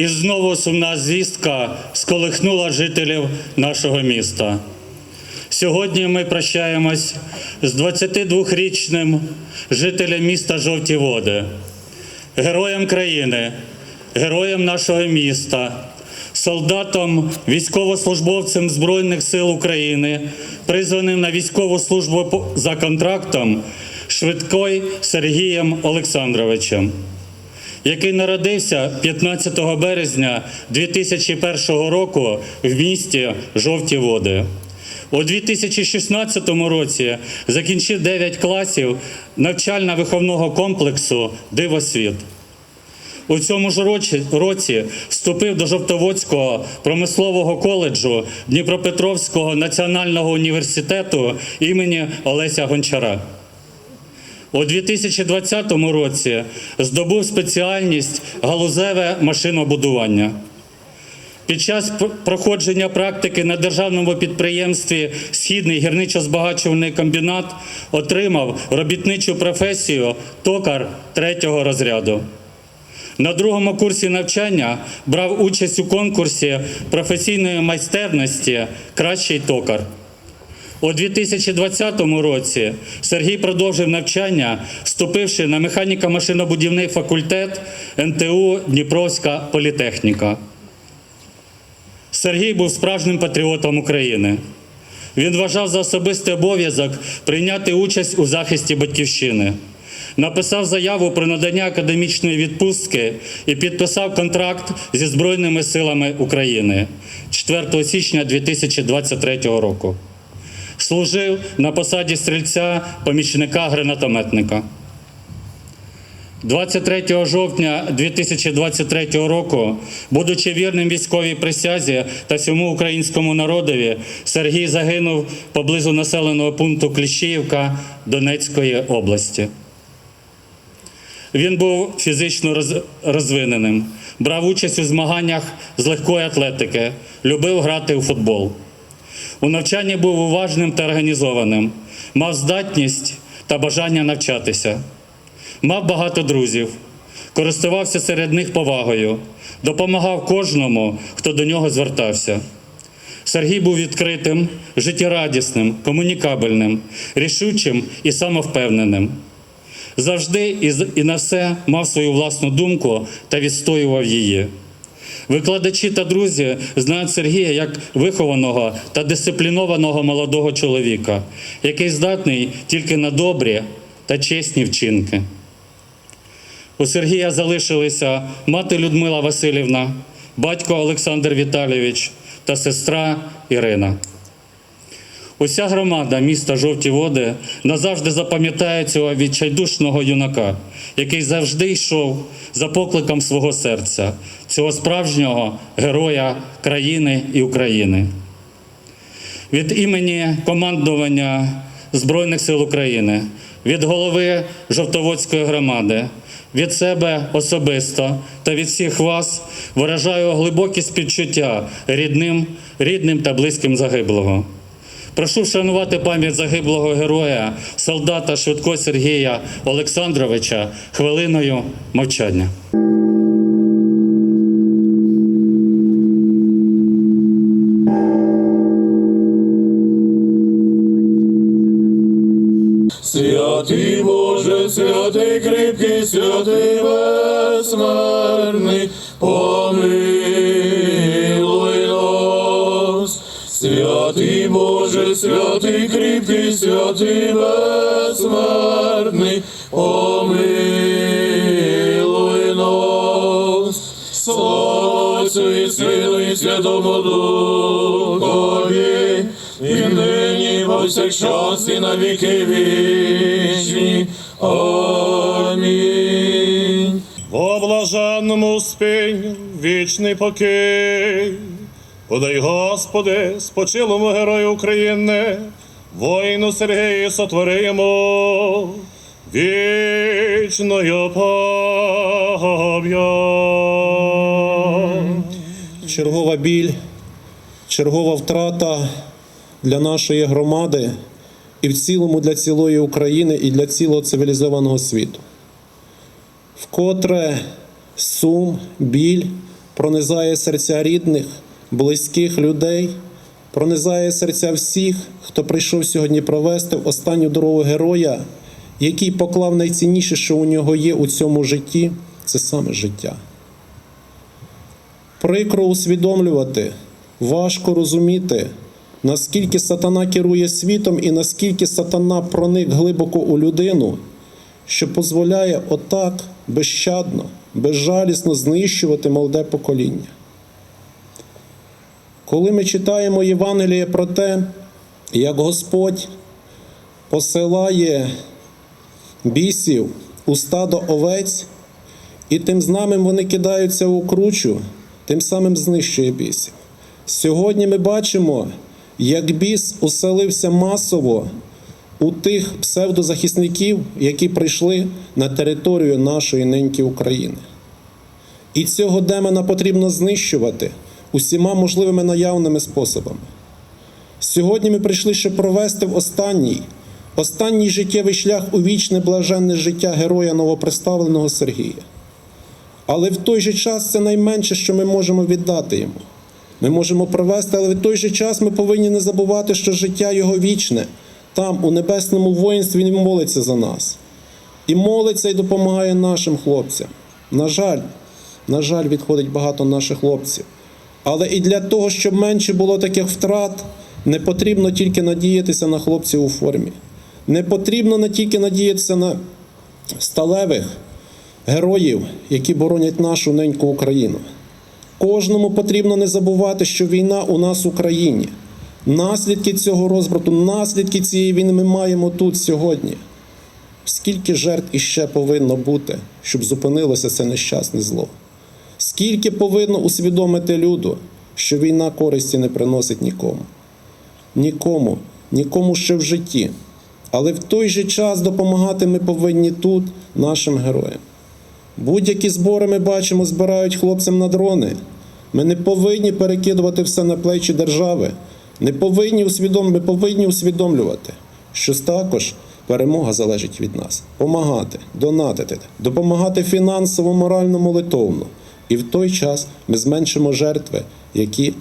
І знову сумна звістка сколихнула жителів нашого міста. Сьогодні ми прощаємось з 22-річним жителем міста Жовті Води, героєм країни, героєм нашого міста, солдатом, військовослужбовцем Збройних сил України, призваним на військову службу за контрактом Швидкой Сергієм Олександровичем який народився 15 березня 2001 року в місті Жовті Води. У 2016 році закінчив 9 класів навчально-виховного комплексу Дивосвіт. У цьому ж році, вступив до Жовтоводського промислового коледжу Дніпропетровського національного університету імені Олеся Гончара. У 2020 році здобув спеціальність галузеве машинобудування. Під час проходження практики на державному підприємстві Східний гірничо-збагачувальний комбінат отримав робітничу професію токар третього розряду. На другому курсі навчання брав участь у конкурсі професійної майстерності Кращий токар. У 2020 році Сергій продовжив навчання, вступивши на механіко-машинобудівний факультет НТУ Дніпровська політехніка. Сергій був справжнім патріотом України. Він вважав за особистий обов'язок прийняти участь у захисті батьківщини. Написав заяву про надання академічної відпустки і підписав контракт зі Збройними силами України 4 січня 2023 року служив на посаді стрільця помічника гранатометника. 23 жовтня 2023 року, будучи вірним військовій присязі та всьому українському народові, Сергій загинув поблизу населеного пункту Кліщіївка Донецької області. Він був фізично розвиненим, брав участь у змаганнях з легкої атлетики, любив грати у футбол. У навчанні був уважним та організованим, мав здатність та бажання навчатися, мав багато друзів, користувався серед них повагою, допомагав кожному, хто до нього звертався. Сергій був відкритим, життєрадісним, комунікабельним, рішучим і самовпевненим. Завжди і на все мав свою власну думку та відстоював її. Викладачі та друзі знають Сергія як вихованого та дисциплінованого молодого чоловіка, який здатний тільки на добрі та чесні вчинки. У Сергія залишилися мати Людмила Васильівна, батько Олександр Віталійович та сестра Ірина. Уся громада міста Жовті Води назавжди запам'ятає цього відчайдушного юнака, який завжди йшов за покликом свого серця, цього справжнього героя країни і України. Від імені командування Збройних сил України, від голови Жовтоводської громади, від себе особисто та від всіх вас виражаю глибокі співчуття рідним, рідним та близьким загиблого. Прошу вшанувати пам'ять загиблого героя, солдата Швидко Сергія Олександровича хвилиною мовчання. Святий Боже, святий кріпкий, святий безсмертний, помилуй Святий Боже, святий кріпкий, святий безсмертний, помилуй нас. Слава Отцю і Сину і Святому Духові, і нині повсякчас і на віки вічні. Амінь. Во блаженному спинь вічний покій. Подай, Господи, спочилому герою України, воїну Сергію сотвори йому вічною пам'ять. чергова біль, чергова втрата для нашої громади і в цілому для цілої України і для цілого цивілізованого світу. Вкотре сум, біль пронизає серця рідних, близьких людей, пронизає серця всіх, хто прийшов сьогодні провести в останню дорогу героя, який поклав найцінніше, що у нього є у цьому житті, це саме життя. Прикро усвідомлювати, важко розуміти, наскільки сатана керує світом і наскільки сатана проник глибоко у людину, що дозволяє отак безщадно, безжалісно знищувати молоде покоління. Коли ми читаємо Євангеліє про те, як Господь посилає бісів у стадо овець, і тим самим вони кидаються у кручу, тим самим знищує бісів. Сьогодні ми бачимо, як біс уселився масово у тих псевдозахисників, які прийшли на територію нашої неньки України. І цього демона потрібно знищувати усіма можливими наявними способами. Сьогодні ми прийшли, щоб провести в останній, останній життєвий шлях у вічне блаженне життя героя новоприставленого Сергія. Але в той же час це найменше, що ми можемо віддати йому. Ми можемо провести, але в той же час ми повинні не забувати, що життя його вічне. Там, у небесному воїнстві, він молиться за нас. І молиться і допомагає нашим хлопцям. На жаль, на жаль, відходить багато наших хлопців. Але і для того, щоб менше було таких втрат, не потрібно тільки надіятися на хлопців у формі. Не потрібно не тільки надіятися на сталевих героїв, які боронять нашу неньку Україну. Кожному потрібно не забувати, що війна у нас в Україні. Наслідки цього розбрату, наслідки цієї війни ми маємо тут сьогодні. Скільки жертв іще повинно бути, щоб зупинилося це нещасне зло? Скільки повинно усвідомити люду, що війна користі не приносить нікому? Нікому, нікому ще в житті. Але в той же час допомагати ми повинні тут нашим героям. Будь-які збори ми бачимо, збирають хлопцям на дрони. Ми не повинні перекидувати все на плечі держави. Не повинні усвідом... Ми повинні усвідомлювати, що також перемога залежить від нас. Помагати, донатити, допомагати фінансово, морально, молитовно. І в той час ми зменшимо жертви, які,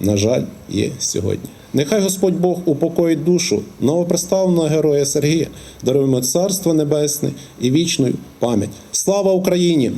на жаль, є сьогодні. Нехай Господь Бог упокоїть душу новоприставленого героя Сергія, даруємо Царство Небесне і вічну пам'ять. Слава Україні!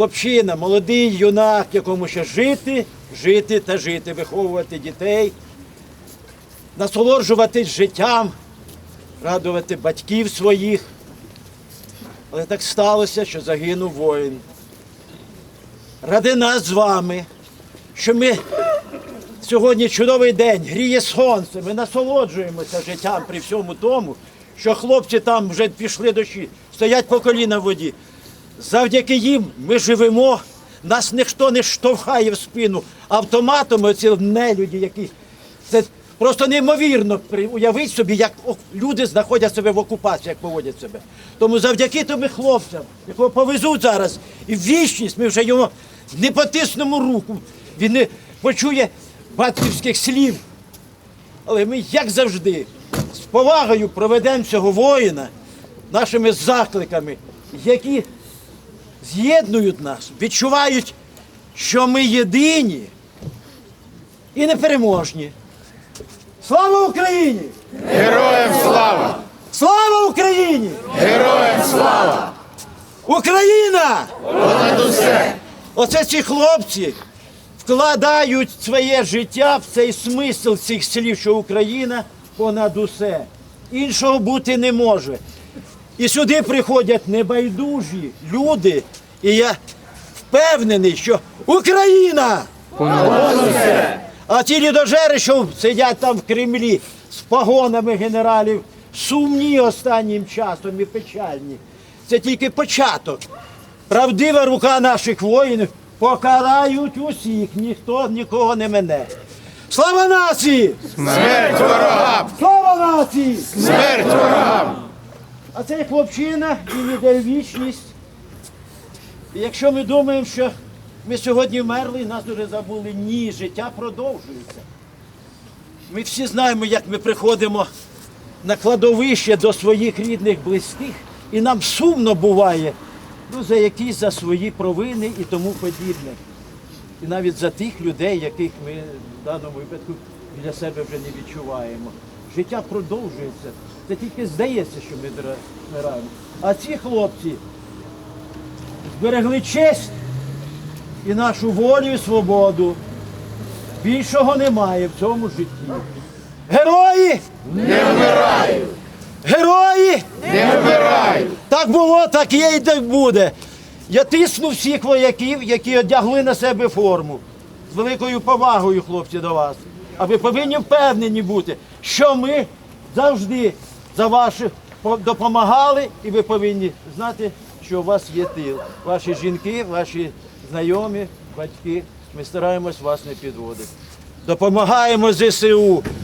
Хлопчина, молодий юнак, якому ще жити, жити та жити, виховувати дітей, насолоджуватись життям, радувати батьків своїх. Але так сталося, що загинув воїн. Ради нас з вами, що ми сьогодні чудовий день, гріє сонце, ми насолоджуємося життям при всьому тому, що хлопці там вже пішли дощі, стоять по коліна в воді. Завдяки їм ми живемо, нас ніхто не штовхає в спину автоматом, оці нелюді, які це просто неймовірно уявіть собі, як люди знаходять себе в окупації, як поводять себе. Тому завдяки тобі хлопцям, якого повезуть зараз, і в вічність ми вже йому не потиснемо руку, він не почує батьківських слів. Але ми, як завжди, з повагою проведемо цього воїна нашими закликами, які з'єднують нас, відчувають, що ми єдині і непереможні. Слава Україні! Героям слава! Слава Україні! Героям слава! Україна! Понад усе! Оце ці хлопці вкладають своє життя в цей смисл цих слів, що Україна понад усе. Іншого бути не може. І сюди приходять небайдужі люди, і я впевнений, що Україна! А ті лідожери, що сидять там в Кремлі з погонами генералів, сумні останнім часом і печальні. Це тільки початок. Правдива рука наших воїнів покарають усіх, ніхто нікого не мене. Слава нації! Смерть ворогам! Слава нації! Смерть ворогам! А цей хлопчина іде в вічність. І якщо ми думаємо, що ми сьогодні вмерли і нас уже забули, ні, життя продовжується. Ми всі знаємо, як ми приходимо на кладовище до своїх рідних близьких, і нам сумно буває ну, за якісь за свої провини і тому подібне. І навіть за тих людей, яких ми в даному випадку біля себе вже не відчуваємо. Життя продовжується. Це тільки здається, що ми вмираємо. А ці хлопці зберегли честь і нашу волю і свободу. Більшого немає в цьому житті. Герої! Не вмирають! Герої! Не вмирають! Так було, так є і так буде. Я тисну всіх вояків, які одягли на себе форму. З великою повагою, хлопці, до вас. А ви повинні впевнені бути, що ми завжди за ваші допомагали, і ви повинні знати, що у вас є тил. Ваші жінки, ваші знайомі, батьки. Ми стараємось вас не підводити. Допомагаємо ЗСУ.